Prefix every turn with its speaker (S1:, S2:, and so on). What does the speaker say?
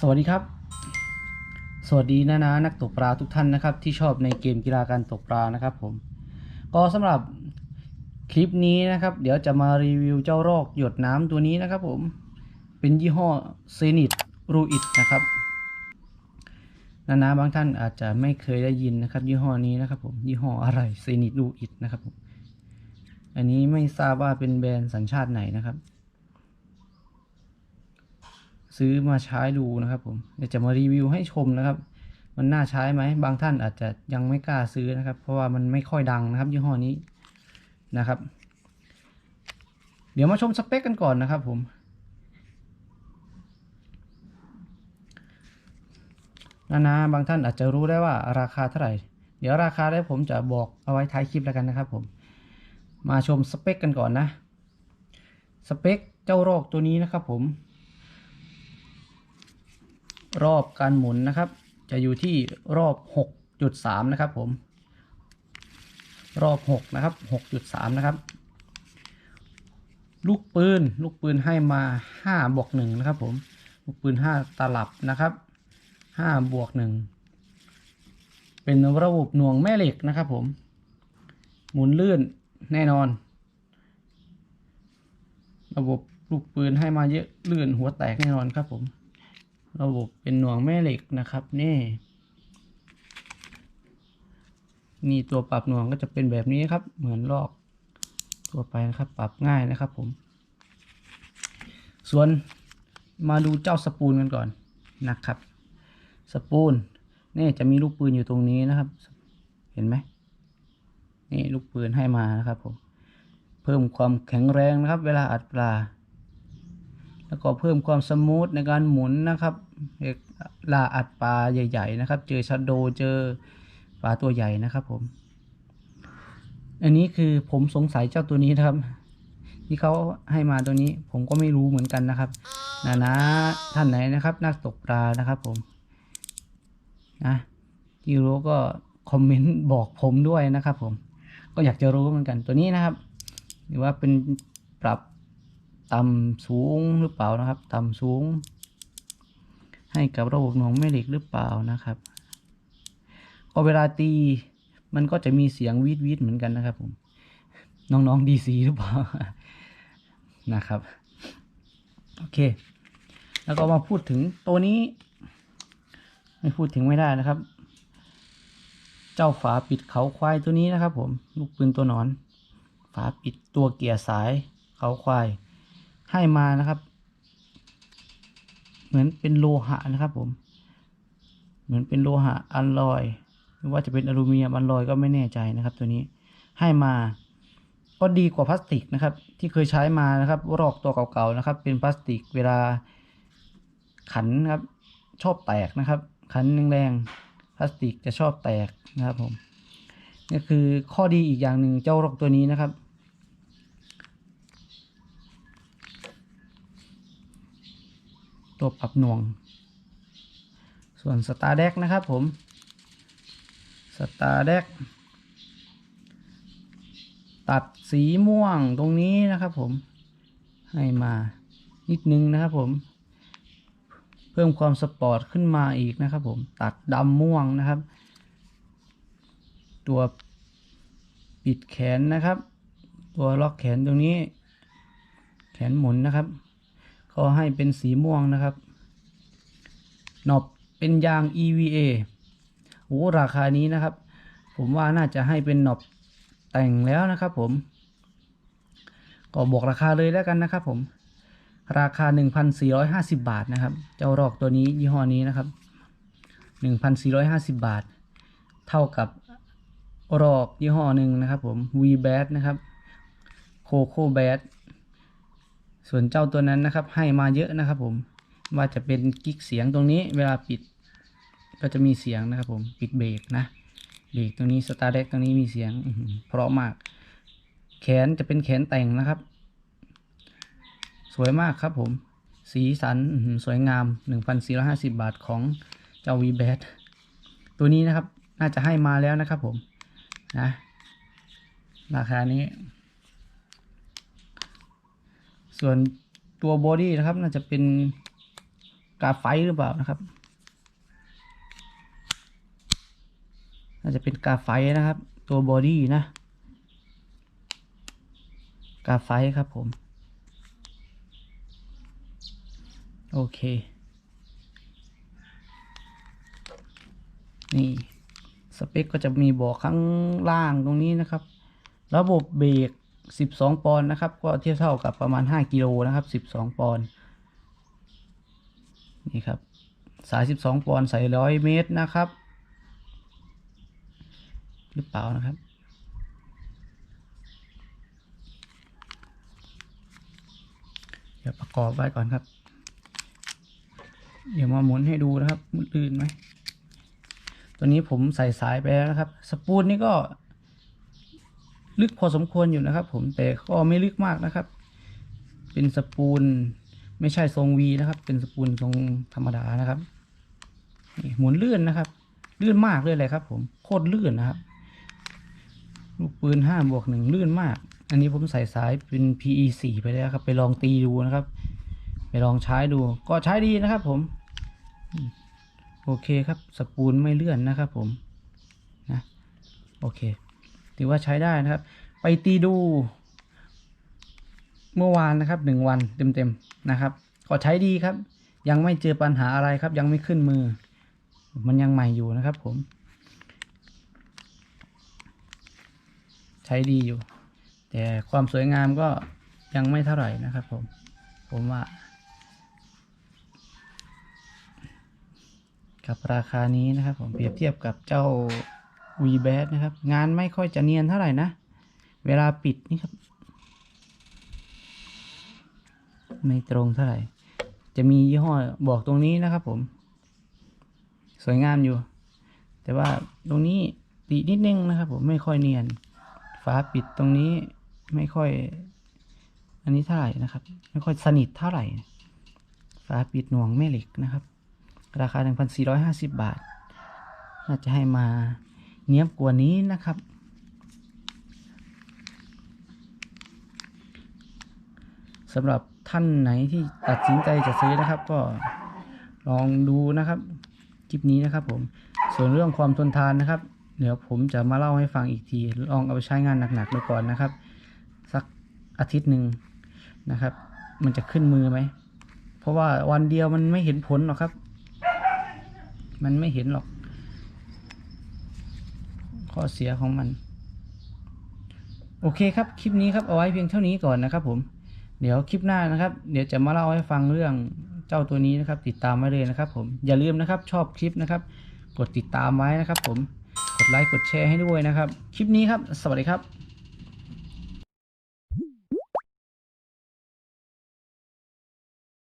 S1: สวัสดีครับ สวัสดีนะนะนักตกปลาทุกท่านนะครับ ที่ชอบในเกมกีฬาการตกปลานะครับผม ก็สำหรับคลิปนี้นะครับ เดี๋ยวจะมารีวิวเจ้ารอกหยดน้ำตัวนี้นะครับ ผม เป็นยี่ห้อเซนิตรูอิดนะครับนานาบางท่านอาจจะไม่เคยได้ยินนะครับ ยี่ห้อนี้นะครับ ผมยี่ห้ออะไรเซนิตรูอิดนะครับผมอันนี้ไม่ทราบว่าเป็นแบรนด์สัญชาติไหนนะครับ ซื้อมาใช้ดูนะครับผมเดี๋ยวจะมารีวิวให้ชมนะครับ มันน่าใช้ไหมบางท่านอาจจะยังไม่กล้าซื้อนะครับ เพราะว่ามันไม่ค่อยดังนะครับยี่ห้อนี้นะครับ เดี๋ยวมาชมสเปคกันก่อนนะครับผมนานาบางท่านอาจจะรู้ได้ว่าราคาเท่าไหร่ เดี๋ยวราคาได้ผมจะบอกเอาไว้ท้ายคลิปแล้วกันนะครับผม มาชมสเปคกันก่อนนะ สเปคเจ้ารอกตัวนี้นะครับผม รอบการหมุนนะครับ จะอยู่ที่รอบ 6.3 นะครับผม รอบ 6 นะครับ 6.3 นะครับ ลูกปืน ลูกปืนให้มา5บวก1นะครับผม ลูกปืน 5 ตลับนะครับ5บวก1เป็นระบบหน่วงแม่เหล็กนะครับผม หมุนลื่นแน่นอน ระบบลูกปืนให้มาเยอะลื่นหัวแตกแน่นอนครับผม ระบบเป็นหน่วงแม่เหล็กนะครับนี่นี่ตัวปรับหน่วงก็จะเป็นแบบนี้ครับ เหมือนลอกตัวไปนะครับ ปรับง่ายนะครับผม ส่วนมาดูเจ้าสปูนกันก่อนนะครับ สปูนนี่จะมีลูกปืนอยู่ตรงนี้นะครับ เห็นไหมนี่ลูกปืนให้มานะครับผม เพิ่มความแข็งแรงนะครับ เวลาอัดปลา แล้วก็เพิ่มความสมูทในการหมุนนะครับเอกลาอัดปลาใหญ่ๆนะครับ เจอชัดโดเจอปลาตัวใหญ่นะครับผม อันนี้คือผมสงสัยเจ้าตัวนี้นะครับ ที่เขาให้มาตัวนี้ผมก็ไม่รู้เหมือนกันนะครับนะนะท่านไหนนะครับนักตกปลานะครับผมนะที่รู้ก็คอมเมนต์บอกผมด้วยนะครับผม ก็อยากจะรู้เหมือนกันตัวนี้นะครับ หรือว่าเป็นปรับ ต่ำสูงหรือเปล่านะครับ ต่ำสูง ให้กับระบบหน่วงแม่เหล็กหรือเปล่านะครับพอเวลาตีมันก็จะมีเสียงวีดวีดเหมือนกันนะครับผมน้องๆดีซีหรือเปล่านะครับโอเค แล้วก็มาพูดถึงตัวนี้ ไม่พูดถึงไม่ได้นะครับ เจ้าฝาปิดเขาควายตัวนี้นะครับ ผม ลูกปืนตัวหนอน ฝาปิดตัวเกียร์สายเขาควาย ให้มานะครับ เหมือนเป็นโลหะนะครับผม เหมือนเป็นโลหะอัลลอยหรือว่าจะเป็นอลูมิเนียมอัลลอยก็ไม่แน่ใจนะครับ ตัวนี้ให้มาก็ดีกว่าพลาสติกนะครับ ที่เคยใช้มานะครับรอกตัวเก่าๆนะครับ เป็นพลาสติกเวลาขันครับ ชอบแตกนะครับ ขันแรงๆพลาสติกจะชอบแตกนะครับผมนี่คือข้อดีอีกอย่างหนึ่งเจ้ารอกตัวนี้นะครับ ตัวปรับหน่วง ส่วนสตาร์เด็กนะครับผมสตาร์เด็กตัดสีม่วงตรงนี้นะครับผมให้มานิดนึงนะครับผม เพิ่มความสปอร์ตขึ้นมาอีกนะครับผมตัดดำม่วงนะครับ ตัวปิดแขนนะครับ ตัวล็อกแขนตรงนี้ แขนหมุนนะครับ ก็ให้เป็นสีม่วงนะครับหนอบเป็นยาง EVA โอ้ราคานี้นะครับ ผมว่าน่าจะให้เป็นหนอบแต่งแล้วนะครับผม ก็บอกราคาเลยแล้วกันนะครับผม ราคา 1,450 บาทนะครับ เจ้ารอกตัวนี้ยี่ห้อนี้นะครับ 1,450 บาท เท่ากับรอกยี่ห้อหนึ่งนะครับผม V b a t นะครับ Coco b a t ส่วนเจ้าตัวนั้นนะครับให้มาเยอะนะครับผมว่าจะเป็นกิ๊กเสียงตรงนี้เวลาปิด ก็จะมีเสียงนะครับผมปิดเบรกนะเบรกตรงนี้สตาร์เด็กตรงนี้มีเสียงอื้อหือเพราะมาก แขนจะเป็นแขนแต่งนะครับ สวยมากครับผม สีสันอื้อหือสวยงาม 1,450 บาทของเจ้า v b a t ตัวนี้นะครับ น่าจะให้มาแล้วนะครับผมนะราคานี้ ส่วนตัวบอดี้นะครับ น่าจะเป็นกาไฟหรือเปล่านะครับ น่าจะเป็นกาไฟนะครับ ตัวบอดี้นะ กาไฟครับผม โอเค นี่ สเปคก็จะมีบอกข้างล่างตรงนี้นะครับ ระบบเบรก 12 ปอนด์นะครับ ก็เทียบเท่ากับประมาณ 5 กิโลนะครับ 12 ปอนด์นี่ครับ สาย 12 ปอนด์ใส่100เมตรนะครับ หรือเปล่านะครับ เดี๋ยวประกอบไว้ก่อนครับ เดี๋ยวมาหมุนให้ดูนะครับมันลื่นไหมตัวนี้ผมใส่สายไปแล้วนะครับ สปูนนี่ก็ ลึกพอสมควรอยู่นะครับ ผมแต่ก็ไม่ลึกมากนะครับ เป็นสปูนไม่ใช่ทรงวีนะครับ เป็นสปูนทรงธรรมดานะครับนี่หมุนเลื่อนนะครับ ลื่นมากเลยเลยครับ ผมโคตรลื่นนะครับลูกปืนห้าบวกหนึ่งลื่นมาก อันนี้ผมใส่สายเป็น PE สี่ไปแล้วครับ ไปลองตีดูนะครับ ไปลองใช้ดู ก็ใช้ดีนะครับ ผมอืมโอเคครับ สปูนไม่เลื่อนนะครับ ผมนะโอเค ถือว่าใช้ได้นะครับ ไปตีดู เมื่อวานนะครับหนึ่งวันเต็มๆนะครับ ก็ใช้ดีครับ ยังไม่เจอปัญหาอะไรครับ ยังไม่ขึ้นมือ มันยังใหม่อยู่นะครับ ผม ใช้ดีอยู่ แต่ความสวยงามก็ยังไม่เท่าไหร่นะครับผม ผมว่ากับราคานี้นะครับผมเปรียบเทียบกับเจ้า v b a t นะครับ งานไม่ค่อยจะเนียนเท่าไหร่นะ เวลาปิดนี่ครับ ไม่ตรงเท่าไหร่ จะมียี่ห้อบอกตรงนี้นะครับผม สวยงามอยู่ แต่ว่าตรงนี้ตินิดนึงนะครับผมไม่ค่อยเนียน ฝาปิดตรงนี้ไม่ค่อย อันนี้เท่าไหร่นะครับ ไม่ค่อยสนิทเท่าไหร่ ฝาปิดหน่วงแม่เหล็กนะครับ ราคา 1,450 บาท น่าจะให้มา เนี้ยบกว่านี้นะครับ สำหรับท่านไหนที่ตัดสินใจจะซื้อนะครับ ก็ลองดูนะครับคลิปนี้นะครับ ผมส่วนเรื่องความทนทานนะครับ เดี๋ยวผมจะมาเล่าให้ฟังอีกที ลองเอาไปใช้งานหนักๆดูก่อนนะครับ สักอาทิตย์หนึ่งนะครับ มันจะขึ้นมือไหมเพราะว่าวันเดียวมันไม่เห็นผลหรอกครับ มันไม่เห็นหรอก ข้อเสียของมัน โอเคครับ คลิปนี้ครับเอาไว้เพียงเท่านี้ก่อนนะครับ ผม เดี๋ยวคลิปหน้านะครับ เดี๋ยวจะมาเล่าให้ฟังเรื่องเจ้าตัวนี้นะครับ ติดตามไว้เลยนะครับ ผม อย่าลืมนะครับ ชอบคลิปนะครับ กดติดตามไว้นะครับ ผม กดไลค์ กดแชร์ให้ด้วยนะครับ คลิปนี้ครับ สวัสดีครับ